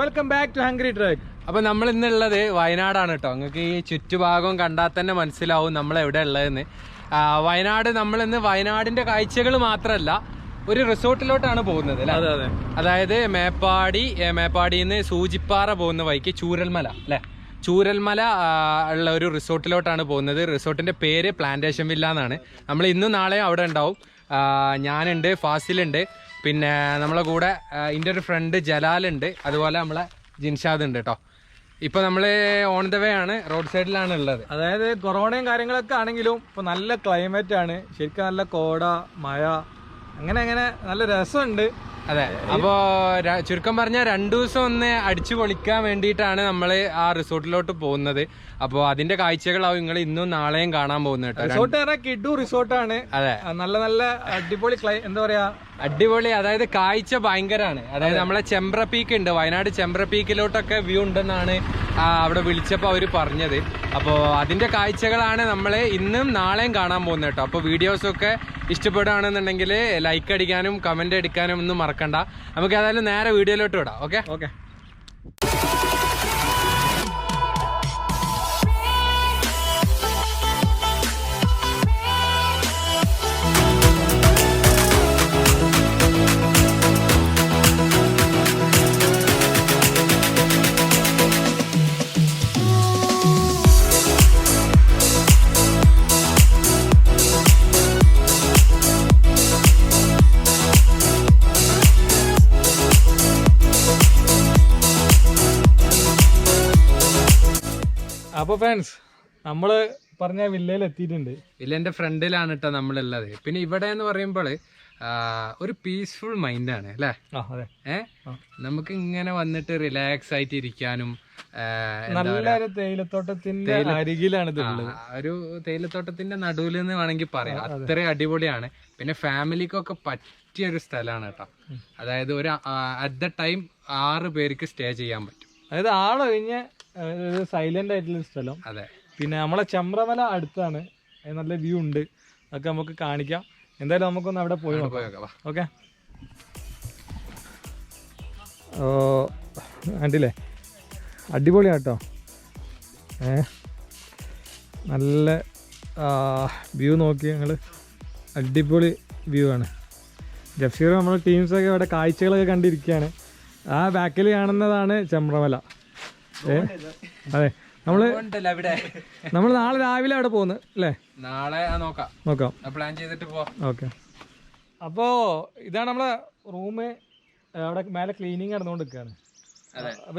Welcome back to hungry track അപ്പൊ നമ്മൾ ഇന്നുള്ളത് വയനാടാണ് കേട്ടോ നിങ്ങൾക്ക് ഈ ചുറ്റുഭാഗം കണ്ടാൽ തന്നെ മനസ്സിലാവും നമ്മൾ എവിടെ ഉള്ളതെന്ന് വയനാട് നമ്മൾ ഇന്ന് വയനാടിന്റെ കാഴ്ചകൾ മാത്രമല്ല ഒരു റിസോർട്ടിലോട്ടാണ് പോകുന്നത് അല്ലേ? അതെ അതെ. അതായത് മേപ്പാടി മേപ്പാടിയിൽ നിന്ന് സൂചിപ്പാറ പോകുന്ന വഴിക്ക് ചൂരൽമല അല്ലെ? ചൂരൽമല ഉള്ള ഒരു റിസോർട്ടിലോട്ടാണ് പോകുന്നത്. റിസോർട്ടിന്റെ പേര് പ്ലാന്റേഷൻ വില്ല എന്നാണ്. നമ്മൾ ഇന്നും നാളെയും അവിടെ ഉണ്ടാവും. ഞാനുണ്ട് ഫാസിലുണ്ട്. പിന്നെ നമ്മളെ കൂടെ എന്റെ ഒരു ഫ്രണ്ട് ജലാലുണ്ട് അതുപോലെ നമ്മളെ ജിൻഷാദ് ഉണ്ട് കേട്ടോ ഇപ്പൊ നമ്മൾ ഓൺ ദ വേ ആണ് റോഡ് സൈഡിലാണ് ഉള്ളത്. അതായത് കൊറോണയും കാര്യങ്ങളൊക്കെ ആണെങ്കിലും ഇപ്പൊ നല്ല ക്ലൈമറ്റ് ആണ്. ശരിക്കും നല്ല കോട മഴ അങ്ങനെ അങ്ങനെ നല്ല രസമുണ്ട്. അതെ. അപ്പോ ചുരുക്കം പറഞ്ഞാൽ രണ്ടു ദിവസം ഒന്ന് അടിച്ചു പൊളിക്കാൻ വേണ്ടിയിട്ടാണ് നമ്മൾ ആ റിസോർട്ടിലോട്ട് പോകുന്നത്. അപ്പോൾ അതിന്റെ കാഴ്ചകളാവും നിങ്ങൾ ഇന്നും നാളെയും കാണാൻ പോകുന്നത് കേട്ടോ. റിസോർട്ട് പറഞ്ഞാൽ കിഡു റിസോർട്ടാണ്. അതെ. നല്ല നല്ല അടിപൊളി എന്താ പറയാ? അടിപൊളി അതായത് കാഴ്ച ഭയങ്കരമാണ് അതായത് നമ്മളെ ചെമ്പ്ര പീക്ക് ഉണ്ട്. വയനാട് ചെമ്പ്ര പീക്കിലോട്ടൊക്കെ വ്യൂ ഉണ്ടെന്നാണ് അവിടെ വിളിച്ചപ്പോൾ അവർ പറഞ്ഞത്. അപ്പോൾ അതിന്റെ കാഴ്ചകളാണ് നമ്മൾ ഇന്നും നാളെയും കാണാൻ പോകുന്നത് കേട്ടോ. അപ്പോൾ വീഡിയോസൊക്കെ ഇഷ്ടപ്പെടുകയാണെന്നുണ്ടെങ്കിൽ ലൈക്ക് അടിക്കാനും കമന്റ് അടിക്കാനും ഒന്നും മറക്കണ്ട. നമുക്ക് ഏതായാലും നേരെ വീഡിയോയിലോട്ട് വിടാം. ഓക്കെ ഓക്കെ അപ്പൊ ഫ്രണ്ട്സ് നമ്മൾ പറഞ്ഞ വില്ലയിൽ എത്തിയിട്ടുണ്ട്. ഇല്ല എന്റെ ഫ്രണ്ടിലാണ് കേട്ടോ നമ്മളുള്ളത് പിന്നെ ഇവിടെ എന്ന് പറയുമ്പോൾ ഒരു പീസ്ഫുൾ മൈൻഡാണ് അല്ലേ? ഏ? നമുക്ക് ഇങ്ങനെ വന്നിട്ട് റിലാക്സ് ആയിട്ട് ഇരിക്കാനും നല്ലൊരു തേയിലത്തോട്ടത്തിന്റെ അരികിലാണ് ഒരു തേയിലത്തോട്ടത്തിന്റെ നടുവിൽ നിന്ന് വേണമെങ്കിൽ പറയാം. അത്രയും അടിപൊളിയാണ്. പിന്നെ ഫാമിലിക്കൊക്കെ പറ്റിയ ഒരു സ്ഥലമാണ് കേട്ടോ അതായത് ഒരു അറ്റ് ദ ടൈം ആറ് പേർക്ക് സ്റ്റേ ചെയ്യാൻ പറ്റും. അതായത് ആളൊഴിഞ്ഞ ഒരു സൈലന്റ് ആയിട്ടുള്ള സ്ഥലം. അതെ. പിന്നെ നമ്മളെ ചെമ്പ്രമല അടുത്താണ്. നല്ല വ്യൂ ഉണ്ട്. അതൊക്കെ നമുക്ക് കാണിക്കാം. എന്തായാലും നമുക്കൊന്ന് അവിടെ പോയി നോക്കാം. ഓക്കെ. കണ്ടില്ലേ? അടിപൊളിയാണ് കേട്ടോ ഏ നല്ല വ്യൂ നോക്കി ഞങ്ങൾ അടിപൊളി വ്യൂ ആണ്. ജഫ്സീർ നമ്മുടെ ടീംസൊക്കെ ഇവിടെ കാഴ്ചകളൊക്കെ കണ്ടിരിക്കുകയാണ്. ആ ബാക്കിൽ കാണുന്നതാണ് ചെമ്പ്രമല. ഏ? അതെ. നമ്മൾ നമ്മൾ നാളെ രാവിലെ അവിടെ പോകുന്നു അല്ലേ? നാളെ നോക്കാം. നോക്കാം. പ്ലാൻ ചെയ്തിട്ട് പോ ഓക്കെ. അപ്പോ ഇതാണ് നമ്മളെ റൂമ് അവിടെ മേലെ ക്ലീനിങ് നടന്നുകൊണ്ടിരിക്കുകയാണ്.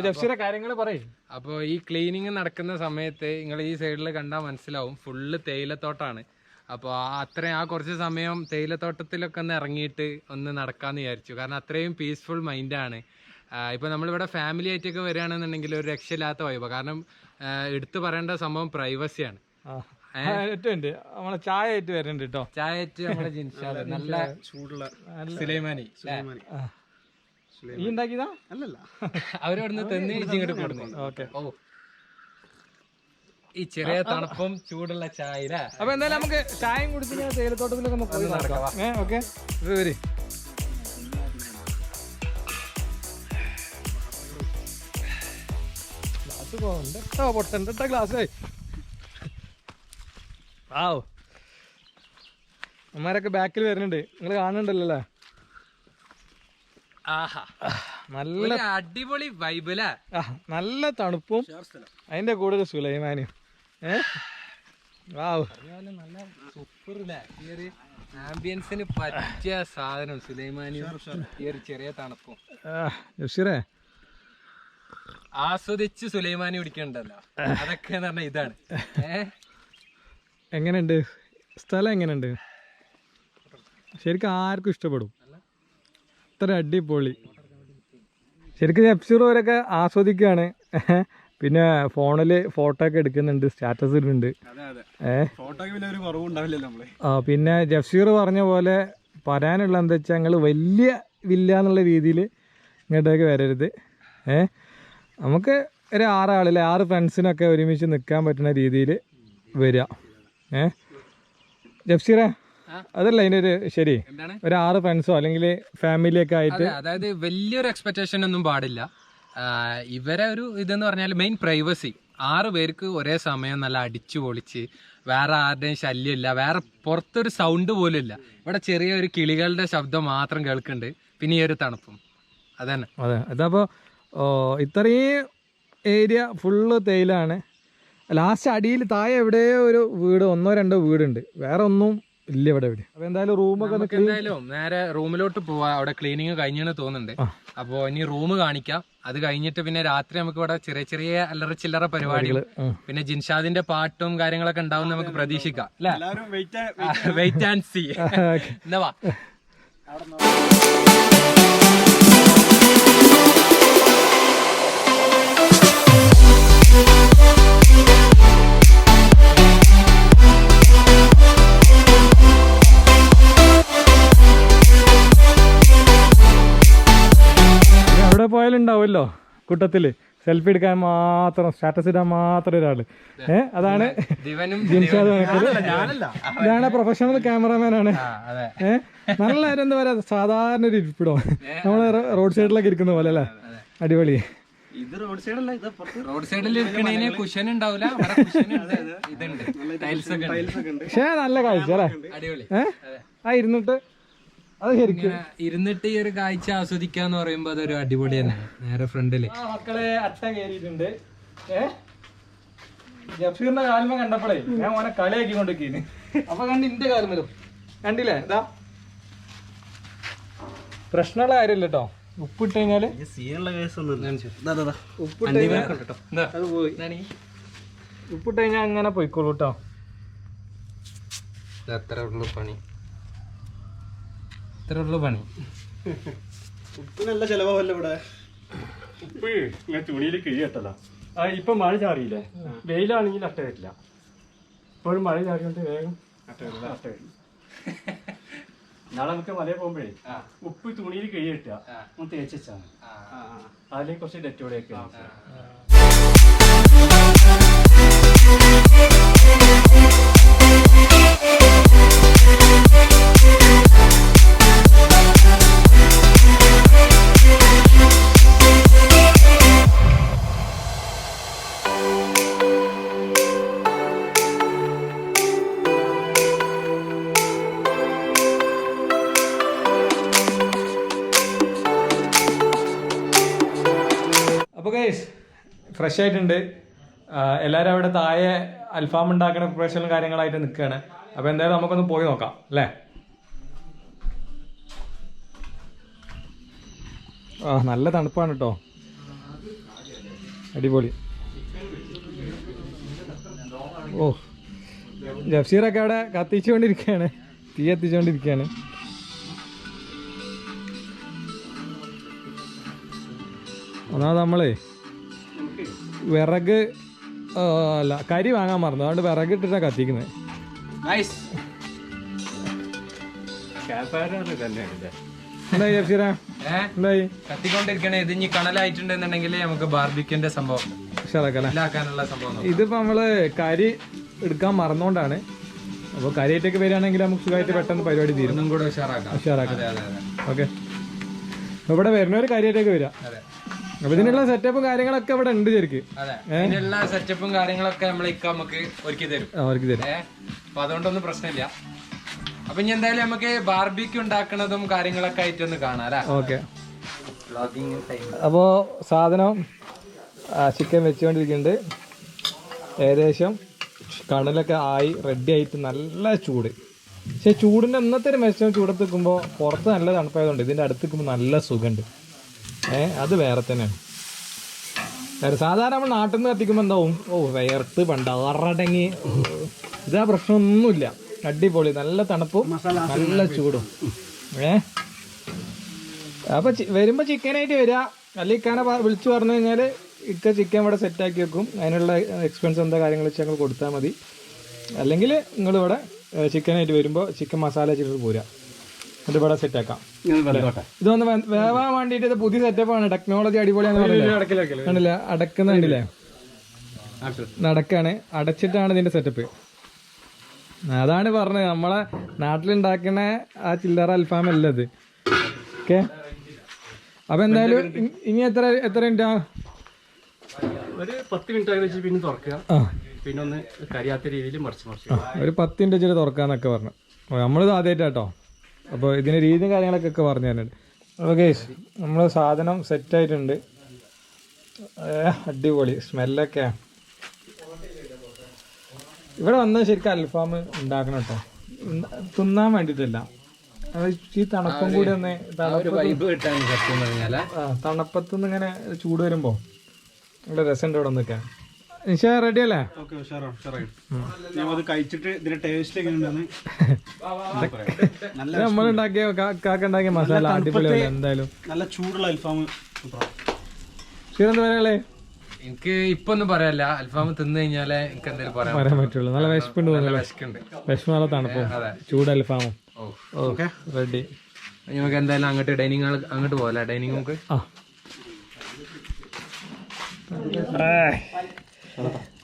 ജഫ്സീറെ കാര്യങ്ങൾ പറയും. അപ്പോൾ ഈ ക്ലീനിങ് നടക്കുന്ന സമയത്ത് നിങ്ങൾ ഈ സൈഡിൽ കണ്ടാൽ മനസ്സിലാവും ഫുള്ള് തേയിലത്തോട്ടാണ്. അപ്പോൾ അത്രയും ആ കുറച്ച് സമയം തേയിലത്തോട്ടത്തിലൊക്കെ ഒന്ന് ഇറങ്ങിയിട്ട് ഒന്ന് നടക്കാമെന്ന് വിചാരിച്ചു. കാരണം അത്രയും പീസ്ഫുൾ മൈൻഡാണ് ഇപ്പോൾ നമ്മളിവിടെ ഫാമിലി ആയിട്ടൊക്കെ വരികയാണെന്നുണ്ടെങ്കിൽ ഒരു രക്ഷയില്ലാത്ത വൈബ കാരണം എടുത്തു പറയേണ്ട സംഭവം പ്രൈവസിയാണ് നമ്മളെ ചായ ആയിട്ട് വരുന്നുണ്ട് കേട്ടോ ചായ ആയിട്ട് നമ്മുടെ ജിൻഷാദ് നല്ല ചൂടുള്ള സുലൈമാനി. ഈ ഉണ്ടാക്കിയതാ? അല്ലല്ല. അവരവിടുന്ന് തെന്ന് ഇങ്ങോട്ട് കൊടുന്നു ഓക്കെ. ഓ. ഈ ചെറിയ തണുപ്പും ചൂടുള്ള ചായ അപ്പൊ അപ്പോൾ എന്തായാലും നമുക്ക് ചായയും കുടിച്ച് ഇങ്ങനെ തേയിലത്തോട്ടത്തിലൊക്കെ ഒന്ന് പോയി നടക്കാം ഏ ഓക്കെ. വരി പോകണ്ട കേട്ടോ പൊട്ടണ്ട കേട്ടോ ഗ്ലാസ് ആവോ അമ്മമാരൊക്കെ ബാക്കിൽ വരുന്നുണ്ട്. നിങ്ങൾ കാണുന്നുണ്ടല്ലോ ആഹാ. നല്ല അടിപൊളി വൈബല ആ നല്ല തണുപ്പും അതിന്റെ കൂടെ ഒരു സുലൈമാനും. നല്ല സൂപ്പർ ആംബിയൻസിന് പറ്റിയ സാധനം സുലൈമാനിയും ഈ ഒരു ചെറിയ തണുപ്പും. ആസ്വദിച്ച് സുലൈമാനി കുടിക്കണ്ടല്ലോ അതൊക്കെ എന്ന് പറഞ്ഞാൽ ഇതാണ്. എങ്ങനെയുണ്ട്? സ്ഥലം എങ്ങനെയുണ്ട്? ശരിക്കും ആർക്കും ഇഷ്ടപ്പെടും. അത്ര അടിപൊളി. ശരിക്കും എഫ്സീറോരൊക്കെ ആസ്വദിക്കുകയാണ് പിന്നെ ഫോണിൽ ഫോട്ടോ ഒക്കെ എടുക്കുന്നുണ്ട് സ്റ്റാറ്റസ് ഇടുന്നുണ്ട്. ആ പിന്നെ ജഫ്സീർ പറഞ്ഞ പോലെ പറയാനുള്ള എന്താ വെച്ചാൽ ഞങ്ങൾ വലിയ വില്ല എന്നുള്ള രീതിയിൽ ഇങ്ങോട്ടേക്ക് വരരുത്. ഏ? നമുക്ക് ഒരു ആറാളില്ലേ ആറ് ഫ്രണ്ട്സിനൊക്കെ ഒരുമിച്ച് നിൽക്കാൻ പറ്റുന്ന രീതിയിൽ വരിക ഏ? ജഫ്സീറെ ആ? അതല്ല അതിന്റെ ഒരു ശരി. ഒരു ആറ് ഫ്രണ്ട്സോ അല്ലെങ്കിൽ ഫാമിലിയൊക്കെ ആയിട്ട്? അതെ അതായത് വലിയൊരു എക്സ്പെക്ടേഷൻ ഒന്നും പാടില്ല. ഇവരെ ഒരു ഇതെന്ന് പറഞ്ഞാൽ മെയിൻ പ്രൈവസി ആറ് പേർക്ക് ഒരേ സമയം നല്ല അടിച്ചു പൊളിച്ച് വേറെ ആരുടെയും ശല്യമില്ല വേറെ പുറത്തൊരു സൗണ്ട് പോലും ഇല്ല. ഇവിടെ ചെറിയ ഒരു കിളികളുടെ ശബ്ദം മാത്രം കേൾക്കുന്നുണ്ട് പിന്നെ ഈ ഒരു തണുപ്പും. അതന്നെ. അതെ അതപ്പോൾ ഇത്രയും ഏരിയ ഫുള്ള് തേയിലാണ് ലാസ്റ്റ് അടിയിൽ താഴെ എവിടെയോ ഒരു വീട് ഒന്നോ രണ്ടോ വീടുണ്ട്. വേറെ ഒന്നും ഇല്ല ഇവിടെ ഇവിടെ. അപ്പോൾ എന്തായാലും റൂമൊക്കെ എന്തായാലും നേരെ റൂമിലോട്ട് പോവാ. അവിടെ ക്ലീനിങ് കഴിഞ്ഞെന്ന് തോന്നുന്നുണ്ട്. അപ്പൊ അപ്പോ ഇനി റൂം കാണിക്കാം. അത് കഴിഞ്ഞിട്ട് പിന്നെ രാത്രി നമുക്ക് ഇവിടെ ചെറിയ ചെറിയ അല്ലറ ചില്ലറ പരിപാടികൾ. പിന്നെ ജിൻഷാദിന്റെ പാട്ടും കാര്യങ്ങളൊക്കെ ഉണ്ടാവും നമുക്ക് പ്രതീക്ഷിക്കാം. അല്ലെ? എല്ലാവരും വെയിറ്റ് വെയിറ്റ് ആൻഡ് സി എന്നാ ഉണ്ടാവുമല്ലോ കൂട്ടത്തിൽ. സെൽഫി എടുക്കാൻ മാത്രം സ്റ്റാറ്റസ് ഇടാൻ മാത്രം ഒരാൾ ഏഹ് അതാണ് ഞാനല്ല ഇതാണ് പ്രൊഫഷണൽ ക്യാമറാമാൻ ആണ്. അതെ. ഏഹ് നല്ല എന്താ പറയാ സാധാരണ ഒരു ഇരിപ്പിടോ. നമ്മൾ റോഡ് സൈഡിലൊക്കെ ഇരിക്കുന്ന പോലെ അല്ലേ? അടിപൊളി. ഇത് റോഡ് സൈഡല്ല ഇത് റോഡ് സൈഡിൽ ഇരിക്കണേന് കുഷൻ ഉണ്ടാവില്ല. ഇതുണ്ട്. ടൈൽസ് ഒക്കെ ഉണ്ട്. ടൈൽസ് ഒക്കെ ഉണ്ട്. പക്ഷേ നല്ല കാഴ്ച അല്ലേ? അടിപൊളി. ഏഹ് ആ ഇരുന്നിട്ട് ഇരുന്നിട്ട് ഈ ഒരു കാഴ്ച ആസ്വദിക്കാന്ന് പറയുമ്പോ അതൊരു അടിപൊളി തന്നെ. നേരെ ഫ്രണ്ടിൽ ആ മക്കളെ അട്ട കയറിയിട്ടുണ്ട്. ജഫീറിന്റെ കാൽമ കണ്ടപ്പോഴേ ഞാൻ ഓനെ കളിയാക്കി കൊണ്ടിരിക്കുന്നു അപ്പൊ കണ്ട് ഇന്റെ കാൽമലും കണ്ടില്ലേ? ഇതാ. പ്രശ്നമുള്ള കാര്യമില്ല കേട്ടോ. ഉപ്പിട്ട് കഴിഞ്ഞാൽ ഈ സീനുള്ള കേസ് ഒന്നും ഉപ്പിട്ട് കഴിഞ്ഞാൽ ഉപ്പിട്ട് അങ്ങനെ പോയിക്കോളൂ കേട്ടോ. അത്ര ഉള്ളു പണി. ഇത്ര ഉള്ളു പണി. ഉപ്പിനല്ല ചെലവല്ല ഇവിടെ? ഉപ്പ് ഇങ്ങനെ തുണിയിൽ കിഴിയട്ടല്ല ആ ഇപ്പൊ മഴ ചാറിയില്ലേ? വെയിലാണെങ്കിൽ അട്ട വരില്ല. ഇപ്പോഴും മഴ ചാറിയോണ്ട് വേഗം അട്ട വരില്ല അട്ട വരില്ല. നാളെ നമുക്ക് മലയിൽ പോകുമ്പോഴേ ഉപ്പ് തുണിയിൽ കിഴിയിട്ട. ഒന്ന് തേച്ച് വെച്ചാണ് അതിലേക്ക് കുറച്ച് ഡെറ്റോടെയൊക്കെ ഫ്രഷ് ആയിട്ടുണ്ട്. എല്ലാവരും അവിടെ താഴെ അൽഫാം ഉണ്ടാക്കുന്ന പ്രിപ്പറേഷനും കാര്യങ്ങളായിട്ട് നിൽക്കുകയാണ് അപ്പോൾ എന്തായാലും നമുക്കൊന്ന് പോയി നോക്കാം അല്ലേ? ആ നല്ല തണുപ്പാണ് കേട്ടോ അടിപൊളി. ഓ ജഫ്സീറൊക്കെ അവിടെ കത്തിച്ചുകൊണ്ടിരിക്കുകയാണ് തീ കത്തിച്ചുകൊണ്ടിരിക്കുകയാണ് ഒന്നാമത് നമ്മളേ വിറക് അല്ല കരി വാങ്ങാൻ മറന്നു. അതുകൊണ്ട് വിറക് ഇട്ടിട്ടാണ് കത്തിക്കുന്നത് എന്തായി എന്തായി? കത്തിക്കൊണ്ടിരിക്കണേ. ഇത് ഇനി കണലായിട്ടുണ്ടെന്നുണ്ടെങ്കിൽ നമുക്ക് ബാർബിക്കിന്റെ സംഭവം ഇല്ലാക്കാനുള്ള സംഭവം. ഇതിപ്പോ നമ്മൾ കരി എടുക്കാൻ മറന്നോണ്ടാണ്. അപ്പോൾ കരിയായിട്ടൊക്കെ വരികയാണെങ്കിൽ നമുക്ക് സുഖമായിട്ട് പെട്ടെന്ന് പരിപാടി തീരും. ഒന്നും കൂടെ ഉഷാറാക്കാം. ഓക്കെ. ഇവിടെ വരുന്നവർ കരിയായിട്ടൊക്കെ വരാം. അതെ. അപ്പൊ ഇതിനുള്ള സെറ്റപ്പും കാര്യങ്ങളൊക്കെ ഇവിടെ ഉണ്ട് ശരിക്ക്. അതെ. ഇതിനുള്ള സെറ്റപ്പും കാര്യങ്ങളൊക്കെ നമ്മൾ ഇക്ക നമുക്ക് ഒരുക്കി തരും. തരും. അപ്പൊ അതുകൊണ്ടൊന്നും പ്രശ്നമില്ല. അപ്പൊ ഇനി എന്തായാലും നമുക്ക് ബാർബിക്ക് ഉണ്ടാക്കണതും കാര്യങ്ങളൊക്കെ ആയിട്ട് ഒന്ന് കാണാം അല്ലെ? ഓക്കെ. അപ്പോൾ സാധനം ചിക്കൻ വെച്ചുകൊണ്ടിരിക്കുന്നുണ്ട് ഏകദേശം കടലൊക്കെ ആയി റെഡി ആയിട്ട് നല്ല ചൂട്. പക്ഷേ ചൂടിന്റെ അന്നത്തെ ഒരു മെച്ചം ചൂടത്ത് നിൽക്കുമ്പോൾ പുറത്ത് നല്ല തണുപ്പായതുകൊണ്ട് ഇതിന്റെ അടുത്ത് നിൽക്കുമ്പോൾ നല്ല സുഖമുണ്ട്. അത് വേറെ തന്നെയാണ് വേറെ സാധാരണ നമ്മൾ നാട്ടിൽ നിന്ന് കത്തിക്കുമ്പോൾ എന്താവും? ഓ വയർത്ത് പണ്ടാറടങ്ങി. ഇതാ പ്രശ്നമൊന്നുമില്ല. അടിപൊളി. നല്ല തണുപ്പും നല്ല ചൂടും. ഏ? അപ്പൊ ചി- വരുമ്പോ ചിക്കനായിട്ട് വരിക അല്ലെങ്കിൽ ഇക്കാനെ വിളിച്ചു പറഞ്ഞു കഴിഞ്ഞാൽ ഇക്ക ചിക്കൻ ഇവിടെ സെറ്റാക്കി വെക്കും. അതിനുള്ള എക്സ്പെൻസ് എന്താ കാര്യങ്ങൾ വെച്ചാൽ ഞങ്ങൾ കൊടുത്താൽ മതി. അല്ലെങ്കിൽ നിങ്ങൾ ഇവിടെ ചിക്കനായിട്ട് വരുമ്പോൾ ചിക്കൻ മസാല വെച്ചിട്ട് പോരാ. അത് ഇവിടെ സെറ്റാക്കാം ഇതൊന്ന് വേ- വേവാൻ വേണ്ടിട്ട് ഇത് പുതിയ ആണ്. ടെക്നോളജി അടിപൊളിയാണ് അടക്കുന്നുണ്ടല്ലേ കണ്ടില്ല? അടക്കുന്ന കണ്ടില്ലേ? നടക്കാണ്. അടച്ചിട്ടാണ് ഇതിന്റെ സെറ്റപ്പ് അതാണ് പറഞ്ഞത്. നമ്മളെ നാട്ടിലുണ്ടാക്കുന്ന ആ ചില്ലറ അൽഫാം അല്ല ഇത്. ഓക്കെ? അപ്പൊ എന്തായാലും ഇനി എത്ര എത്ര മിനിറ്റാ ഒരു പത്ത് മിനിറ്റ് ആയി വെച്ച് പിന്നെ തുറക്കുക. പിന്നെ ഒന്ന് കരിയാത്ത രീതിയിൽ മറിച്ച് മറിച്ച് ഒരു പത്ത് മിനിറ്റ് വെച്ചിട്ട് തുറക്കാന്നൊക്കെ പറഞ്ഞു. നമ്മളിത് ആദ്യമായിട്ടാട്ടോ അപ്പോൾ ഇതിന് രീതിയും കാര്യങ്ങളൊക്കെ ഒക്കെ പറഞ്ഞു തരുന്നുണ്ട് അപ്പോൾ കേസ് നമ്മൾ സാധനം സെറ്റായിട്ടുണ്ട് അടിപൊളി. സ്മെല്ലൊക്കെ ഇവിടെ വന്നാൽ ശരിക്കും അൽഫാം ഉണ്ടാക്കണം കേട്ടോ. തിന്നാൻ വേണ്ടിയിട്ടല്ല. ഈ തണുപ്പും കൂടി ഒന്ന് തണുപ്പത്തുനിന്ന് ഇങ്ങനെ ചൂട് വരുമ്പോൾ നല്ല രസമുണ്ട് ഇവിടെ നിൽക്കാൻ റെഡി അല്ലേ? ഉണ്ടാക്കിയ കാക്ക ഉണ്ടാക്കിയ മസാല അടിപൊളിയല്ലേ എന്തായാലും. നല്ല ചൂടുള്ള അൽഫാം ശ്രീരന്ത് പറയാളേ എനിക്ക് ഇപ്പൊ ഒന്നും പറയാല്ല അൽഫാം തിന്നു കഴിഞ്ഞാലേ എനിക്ക് എന്തെങ്കിലും പറയാം പറയാൻ പറ്റുള്ളൂ. നല്ല വിശപ്പുണ്ട് വിശക്കുണ്ട്. വിശപ്പ് നല്ല തണുപ്പും ചൂട് അൽഫാമും. ഓക്കെ. റെഡി നമുക്ക് എന്തായാലും അങ്ങോട്ട് ഡൈനിങ് അങ്ങോട്ട് പോകല ഡൈനിങ് നമുക്ക് ആ.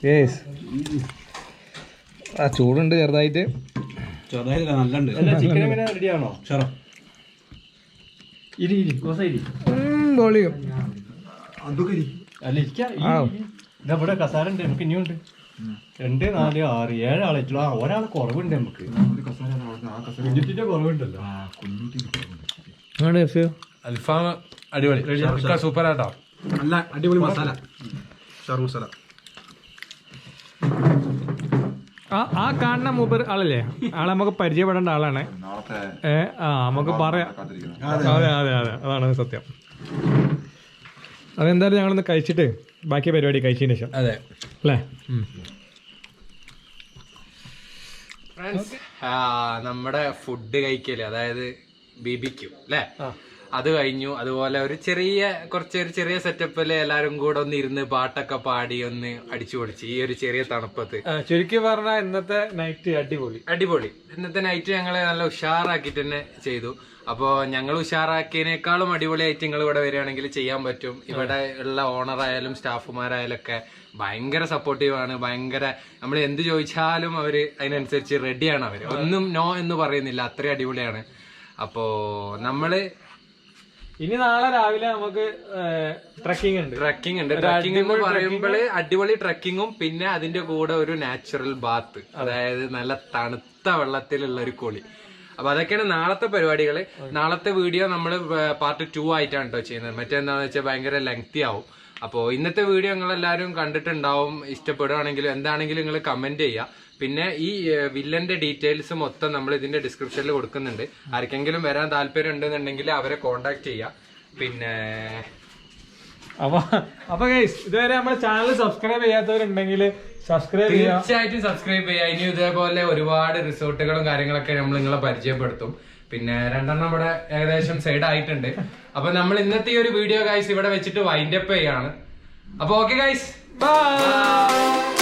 യേസ് ആ ചൂടുണ്ട് ചെറുതായിട്ട്. ചെറുതായില്ല നല്ലുണ്ട്. ചിക്കൻ എങ്ങനെ റെഡിയാണോ ഇരി ഇരി കോസ ഇരി. പൊളിയും അല്ല ഇരിക്ക. ഇതാ ഇവിടെ കസാര ഉണ്ട് നമുക്ക് ഇനിയുണ്ട് രണ്ട് നാല് ആറ് ഏഴ് ആളെ ആ ഒരാൾ കുറവുണ്ട് നമുക്ക്. കുഞ്ഞിട്ടിന്റെ കുറവുണ്ടല്ലോ. അൽഫാം അടിപൊളി. സൂപ്പർ ആട്ടോ നല്ല അടിപൊളി മസാല. ഉഷാർ മസാല. ആ ആ കാണുന്ന മൂപ്പർ ആളല്ലേ? ആളെ നമുക്ക് പരിചയപ്പെടേണ്ട ആളാണ്. ഏ ആ നമുക്ക് പറയാം. അതെ. അതെ അതെ അതാണ് സത്യം. അതെന്തായാലും ഞങ്ങളൊന്ന് കഴിച്ചിട്ട് ബാക്കി പരിപാടി കഴിച്ചതിന് ശേഷം. അതെ. അല്ലേ? ഫ്രണ്ട്സ് നമ്മുടെ ഫുഡ് കഴിക്കൽ അതായത് ബിബിക്യു അല്ലേ? അത് കഴിഞ്ഞു. അതുപോലെ ഒരു ചെറിയ കുറച്ച് ഒരു ചെറിയ സെറ്റപ്പിൽ എല്ലാരും കൂടെ ഒന്ന് ഇരുന്ന് പാട്ടൊക്കെ പാടി ഒന്ന് അടിച്ചു പൊളിച്ച്. ഈ ഒരു ചെറിയ തണുപ്പത്ത്. ചുരുക്കി പറഞ്ഞാൽ ഇന്നത്തെ നൈറ്റ് അടിപൊളി. അടിപൊളി. ഇന്നത്തെ നൈറ്റ് ഞങ്ങൾ നല്ല ഉഷാറാക്കിയിട്ട് തന്നെ ചെയ്തു. അപ്പോൾ ഞങ്ങൾ ഉഷാറാക്കിയതിനേക്കാളും അടിപൊളിയായിട്ട് നിങ്ങൾ ഇവിടെ വരികയാണെങ്കിൽ ചെയ്യാൻ പറ്റും. ഇവിടെ ഉള്ള ഓണറായാലും സ്റ്റാഫുമാരായാലും ഒക്കെ ഭയങ്കര സപ്പോർട്ടീവ് ആണ്. ഭയങ്കര നമ്മൾ എന്ത് ചോദിച്ചാലും അവർ അതിനനുസരിച്ച് റെഡിയാണ് അവർ. ഒന്നും നോ എന്ന് പറയുന്നില്ല. അത്രയും അടിപൊളിയാണ്. അപ്പോ നമ്മൾ ഇനി നാളെ രാവിലെ നമുക്ക് ട്രക്കിംഗ് ഉണ്ട്. ട്രക്കിംഗ് ഉണ്ട്. ട്രക്കിംഗ് എന്ന് പറയുമ്പോൾ അടിപൊളി ട്രക്കിങ്ങും പിന്നെ അതിന്റെ കൂടെ ഒരു നാച്ചുറൽ ബാത്ത് അതായത് നല്ല തണുത്ത വെള്ളത്തിലുള്ള ഒരു കുളി. അപ്പൊ അതൊക്കെയാണ് നാളത്തെ പരിപാടികൾ നാളത്തെ വീഡിയോ നമ്മൾ പാർട്ട് ടു ആയിട്ടാണ് കേട്ടോ ചെയ്യുന്നത്. മറ്റേന്താന്ന് വെച്ചാൽ ഭയങ്കര ലെങ്തി ആവും. അപ്പോൾ ഇന്നത്തെ വീഡിയോ നിങ്ങൾ എല്ലാവരും കണ്ടിട്ടുണ്ടാവും. ഇഷ്ടപ്പെടുകയാണെങ്കിലും എന്താണെങ്കിലും നിങ്ങൾ കമന്റ് ചെയ്യുക പിന്നെ ഈ വില്ലന്റെ ഡീറ്റെയിൽസ് മൊത്തം നമ്മൾ ഇതിന്റെ ഡിസ്ക്രിപ്ഷനിൽ കൊടുക്കുന്നുണ്ട്. ആർക്കെങ്കിലും വരാൻ താല്പര്യം ഉണ്ടെന്നുണ്ടെങ്കിൽ അവരെ കോണ്ടാക്ട് ചെയ്യാം. പിന്നെ അപ്പൊ അപ്പൊ ഇതുവരെ നമ്മുടെ ചാനൽ സബ്സ്ക്രൈബ് ചെയ്യാത്തവരുണ്ടെങ്കിൽ സബ്സ്ക്രൈബ് ചെയ്യാം. തീർച്ചയായിട്ടും സബ്സ്ക്രൈബ് ചെയ്യാം. ഇനി ഇതേപോലെ ഒരുപാട് റിസോർട്ടുകളും കാര്യങ്ങളൊക്കെ നമ്മൾ നിങ്ങളെ പരിചയപ്പെടുത്തും. പിന്നെ രണ്ടെണ്ണം ഇവിടെ ഏകദേശം സൈഡ് ആയിട്ടുണ്ട്. അപ്പൊ നമ്മൾ ഇന്നത്തെ ഈ ഒരു വീഡിയോ ഗൈസ് ഇവിടെ വെച്ചിട്ട് വൈൻഡപ്പ് ചെയ്യാണ്. അപ്പൊ ഓക്കെ ഗൈസ് ബൈ